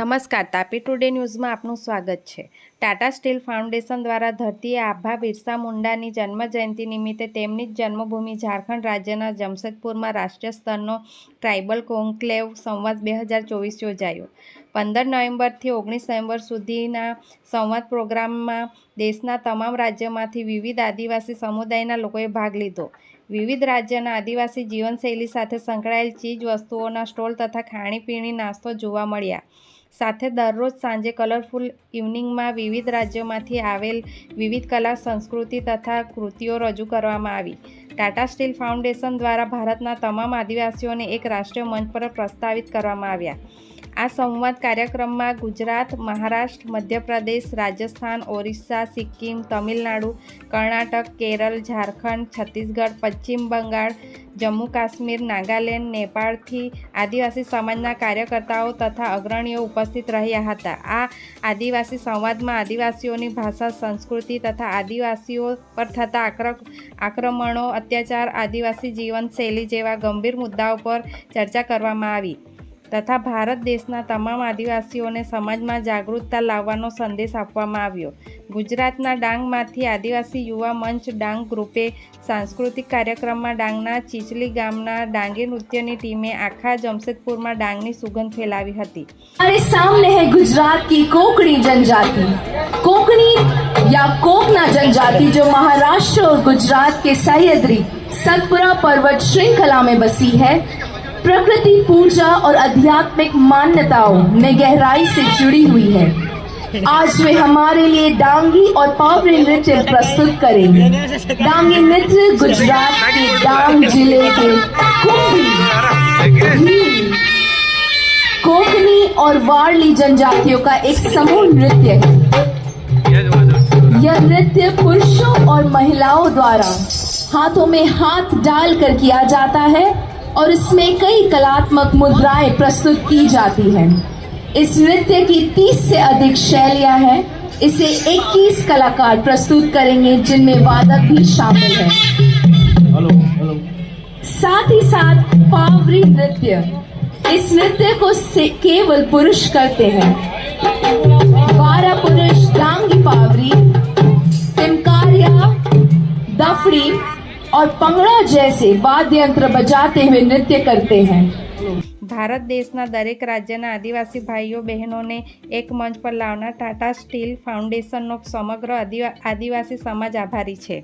નમસ્કાર, તાપી ટુડે ન્યૂઝમાં આપનું સ્વાગત છે. ટાટા સ્ટીલ ફાઉન્ડેશન દ્વારા ધરતી આભા બિરસા મુંડાની જન્મજયંતિ નિમિત્તે તેમની જ જન્મભૂમિ ઝારખંડ રાજ્યના જમશેદપુરમાં રાષ્ટ્રીય સ્તરનો ટ્રાઇબલ કોન્ક્લેવ સંવાદ બે હજાર ચોવીસ યોજાયો. પંદર નવેમ્બરથી ઓગણીસ નવેમ્બર સુધીના સંવાદ પ્રોગ્રામમાં દેશના તમામ રાજ્યોમાંથી વિવિધ આદિવાસી સમુદાયના લોકોએ ભાગ લીધો. વિવિધ રાજ્યના આદિવાસી જીવનશૈલી સાથે સંકળાયેલ ચીજ વસ્તુઓના સ્ટોલ તથા ખાણીપીણી નાસ્તો જોવા મળ્યા. સાથે દરરોજ સાંજે કલરફુલ ઇવનિંગમાં વિવિધ રાજ્યોમાંથી આવેલ વિવિધ કલા, સંસ્કૃતિ તથા કૃતિઓ રજૂ કરવામાં આવી. ટાટા સ્ટીલ ફાઉન્ડેશન દ્વારા ભારતના તમામ આદિવાસીઓને એક રાષ્ટ્રીય મંચ પર પ્રસ્તાવિત કરવામાં આવ્યા. આ સંવાદ કાર્યક્રમમાં ગુજરાત, મહારાષ્ટ્ર, મધ્યપ્રદેશ, રાજસ્થાન, ઓરિસ્સા, સિક્કિમ, તમિલનાડુ, કર્ણાટક, કેરળ, ઝારખંડ, છત્તીસગઢ, પશ્ચિમ બંગાળ, જમ્મુ કાશ્મીર, નાગાલેન્ડ, નેપાળથી આદિવાસી સમાજના કાર્યકર્તાઓ તથા અગ્રણીઓ ઉપસ્થિત રહ્યા હતા. આ આદિવાસી સંવાદમાં આદિવાસીઓની ભાષા, સંસ્કૃતિ તથા આદિવાસીઓ પર થતા આક્રક, આક્રમણો, અત્યાચાર, આદિવાસી જીવનશૈલી જેવા ગંભીર મુદ્દાઓ પર ચર્ચા કરવામાં આવી. તથા ભારત દેશના તમામ આદિવાસીઓને સમાજમાં જાગૃતતા લાવવાનો સંદેશ આપવામાં આવ્યો ગુજરાતના ડાંગમાંથી આદિવાસી યુવા મંચ ડાંગ ગ્રુપે સાંસ્કૃતિક કાર્યક્રમમાં ડાંગના ચીચલી ગામના ડાંગી નૃત્યની ટીમે આખા જમશેદપુરમાં ડાંગની સુગંધ ફેલાવી હતી हमारे सामने है गुजरात की कोकणी जनजाति कोकणी या कोकना जनजाति जो महाराष्ट्र और गुजरात के सह्याद्री सतपुरा पर्वत श्रृंखला में बसी है प्रकृति, पूजा और आध्यात्मिक मान्यताओं में गहराई से जुड़ी हुई है। आज वे हमारे लिए डांगी और पावरी नृत्य प्रस्तुत करेंगे। डांगी नृत्य गुजरात के डांग ज़िले के कोकनी और वारली जनजातियों का एक समूह नृत्य है। यह नृत्य पुरुषों और महिलाओं द्वारा हाथों में हाथ डालकर किया जाता है। और इसमें कई कलात्मक मुद्राएँ प्रस्तुत की जाती हैं। इस नृत्य की 30 से अधिक शैलियाँ हैं। इसे 21 कलाकार प्रस्तुत करेंगे जिनमें वादक भी शामिल है। Hello hello. साथ ही साथ पावरी नृत्य। इस नृत्य को केवल पुरुष करते हैं। बारह पुरुष डांगी पावरी तिमकारिया दफड़ी और पंगड़ा जैसे वाद्य यंत्र बजाते हुए नृत्य करते हैं ભારત દેશના દરેક રાજ્યના આદિવાસી ભાઈઓ બહેનોને એક મંચ પર લાવનાર ટાટા સ્ટીલ ફાઉન્ડેશનનો સમગ્ર આદિવા- આદિવાસી સમાજ આભારી છે